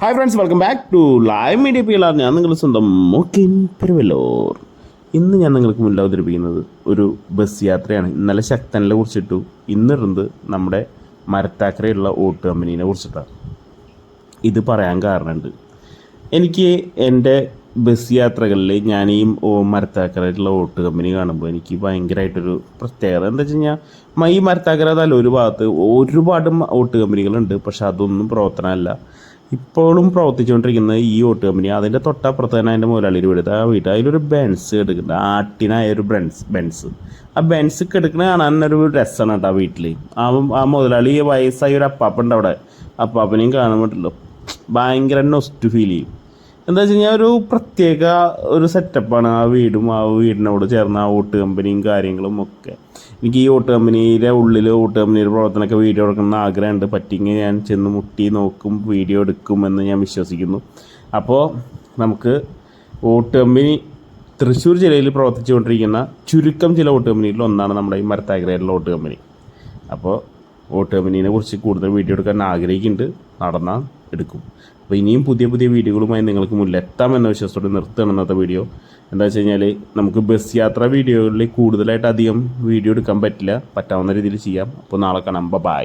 Hi friends welcome back to live media P പിള്ളാർ ഞാൻ നിങ്ങളുടെ സ്വന്തം മോക്കിൻ പെരുവല്ലോർ ഇന്ന് ഞാൻ നിങ്ങൾക്ക് മുന്നിൽ അവതരിപ്പിക്കുന്നത് ഒരു ബസ് യാത്രയാണ്. ഇന്നലെ ശക്തനിലെ കുറിച്ചിട്ടു. ഇന്നിരുന്നത് നമ്മുടെ മരത്താക്കരയുള്ള ഓട്ട് കമ്പനീനെ കുറിച്ചിട്ടാണ്. ഇത് പറയാൻ കാരണമുണ്ട്. എനിക്ക് എന്റെ ബസ് യാത്രകളിൽ ഞാൻ ഈ മരത്താക്കരയിലുള്ള ഓട്ട് കമ്പനി കാണുമ്പോൾ എനിക്ക് ഭയങ്കരമായിട്ടൊരു പ്രത്യേകത എന്താ വെച്ച് കഴിഞ്ഞാൽ ഈ മരത്താക്കര ഒരു ഭാഗത്ത് ഒരുപാട് ഓട്ട് കമ്പനികളുണ്ട്. പക്ഷെ അതൊന്നും പ്രവർത്തനമല്ല. ഇപ്പോഴും പ്രവർത്തിച്ചുകൊണ്ടിരിക്കുന്നത് ഈ ഓട്ട് കമ്പനി അതിന്റെ തൊട്ടപ്പുറത്ത് തന്നെ അതിന്റെ മുതലാളിയുടെ വീട്. ആ വീട് അതിലൊരു ബെൻസ് എടുക്കുന്നത് ആട്ടിനായ ഒരു ബെൻസ് ബെൻസ് ആ ബെൻസ് എടുക്കണ കാണാൻ ഒരു രസമാണ് കേട്ടോ ആ വീട്ടിൽ ആ ആ മുതലാളി വയസ്സായ ഒരു അപ്പാപ്പുണ്ട് അവിടെ. അപ്പാപ്പനെയും കാണാൻ പറ്റുള്ളൂ ഭയങ്കര നൊസ്റ്റ് ഫീൽ ചെയ്യും. എന്താ വെച്ച് കഴിഞ്ഞാൽ ഒരു പ്രത്യേക ഒരു സെറ്റപ്പാണ് ആ വീടും ആ വീടിനോട് ചേർന്ന ആ ഓട്ട് കമ്പനിയും കാര്യങ്ങളും ഒക്കെ. എനിക്ക് ഈ ഓട്ട് കമ്പനിയിലെ ഉള്ളിൽ ഓട്ട് കമ്പനിയുടെ പ്രവർത്തനമൊക്കെ വീഡിയോ എടുക്കണമെന്ന് ആഗ്രഹമുണ്ട്. പറ്റിയെങ്കിൽ ഞാൻ ചെന്ന് മുട്ടി നോക്കും വീഡിയോ എടുക്കുമെന്ന് ഞാൻ വിശ്വസിക്കുന്നു. അപ്പോൾ നമുക്ക് ഓട്ട് കമ്പനി തൃശ്ശൂർ ജില്ലയിൽ പ്രവർത്തിച്ചുകൊണ്ടിരിക്കുന്ന ചുരുക്കം ചില ഓട്ട് കമ്പനികളിൽ ഒന്നാണ് നമ്മുടെ ഈ മരത്താഗ്രയിലുള്ള ഓട്ട് കമ്പനി അപ്പോൾ ഓട്ട് കമ്പനീനെ കുറിച്ച് കൂടുതൽ വീഡിയോ എടുക്കാൻ ആഗ്രഹിക്കുന്നുണ്ട്. നടന്നാൽ എടുക്കും. അപ്പോൾ ഇനിയും പുതിയ പുതിയ വീഡിയോകളുമായി നിങ്ങൾക്ക് മുന്നിൽ എത്താമെന്ന വിശ്വാസത്തോടെ നിർത്തുകയാണ് ഇന്നത്തെ വീഡിയോ. എന്താ വെച്ച് കഴിഞ്ഞാൽ നമുക്ക് ബസ് യാത്രാ വീഡിയോകളിൽ കൂടുതലായിട്ട് അധികം വീഡിയോ എടുക്കാൻ പറ്റില്ല. പറ്റാവുന്ന രീതിയിൽ ചെയ്യാം. അപ്പോൾ നാളെ കാണാം. ബൈ